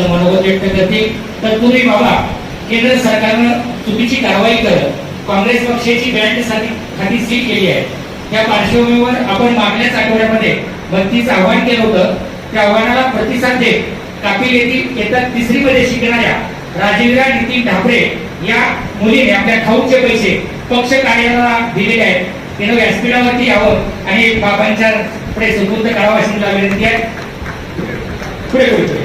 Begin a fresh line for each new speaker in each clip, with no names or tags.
आपलं मनोगत व्यक्त करते. तत्पूर्वी बाबा केंद्र सरकारनं चुकीची कारवाई करत काँग्रेस पक्षाची बँक खाती सील केली आहे. त्या पार्श्वभूमीवर आपण मागल्याच आठवड्यामध्ये बंदीचं आवाहन केलं होतं. त्या आव्हानाला प्रतिसाद देत कापिल येथील येतात तिसरीमध्ये शिकणाऱ्या राजेंद्र नितीन ढाबरे या मुलीने आपल्या खाऊचे पैसे पक्ष कार्यालयाला दिलेले आहेत. तिनं व्यासपीठावरती यावं आणि बाबांच्या पुढे सुपूर्द करावं अशी मला विनंती आहे. पुढे पुढे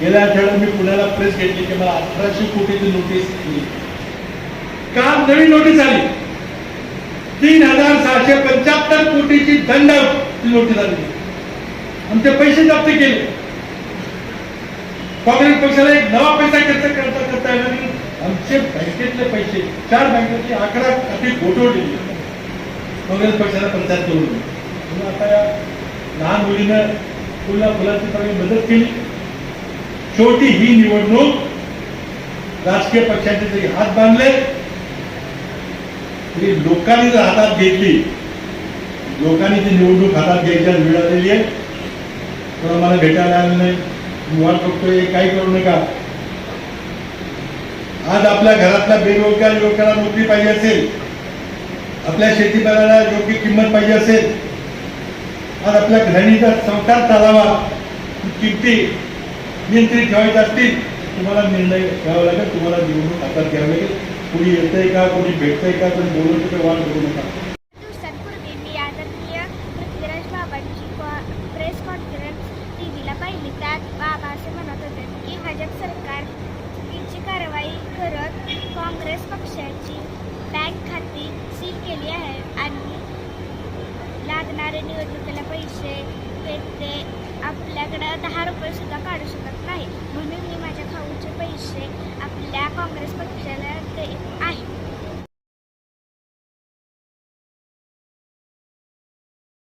गेल्या आठवड्यात मी पुण्याला प्रेस घेतली की मला अठराशे कोटीची नोटीस दिली. काल नवीन नोटीस आली. तीन हजार सहाशे पंच्याहत्तर कोटीची दंड नोटीस आली. आणि ते पैसे जप्त केले. काँग्रेस पक्षाला एक नवा पैसा खर्च करता करता येणार नाही. आमचे बँकेतले पैसे चार बँकेतले अकरा खाती गोठवली काँग्रेस पक्षाला पंचायत करून दिली. म्हणून आता या लहान मुलीनं फुला फुलाची चांगली मदत केली. शेवटी ही निवडणूक राजकीय पक्षांचे जरी हात बांधले. तरी लोकांनी जर हातात घेतली लोकांनी ती निवडणूक हातात घ्यायची मिळालेली आहे. तर मला भेटायला आलं नाही. मी वाट बघतोय काही करू नका. आज आपल्या घरातल्या बेरोजगार युवकाला नोकरी पाहिजे असेल. आपल्या शेतीमालाला योग्य किंमत पाहिजे असेल. आज आपल्या घराणीचा संसार चालावा. किमती नियंत्रित ठेवायच्या असतील तुम्हाला निर्णय घ्यावा लागेल तुम्हाला निवडणूक हातात घ्यावी लागेल. कोणी येतंय का कोणी भेटतंय का कोणी बोलून तिथे वाद करू नका.
प्रेस कॉन्फरन्स टी व्हीला पाहिली. त्यात बाबा असे म्हणत होते की भाजप सरकार चुकीची कारवाई करत काँग्रेस पक्षाची बँक खाती सील केली आहे आणि लागणारे निवडणुकीला पैसे ते आपल्याकडं दहा रुपये सुद्धा काढू शकत नाही. म्हणून मी माझ्या खाऊचे पैसे आपल्या काँग्रेस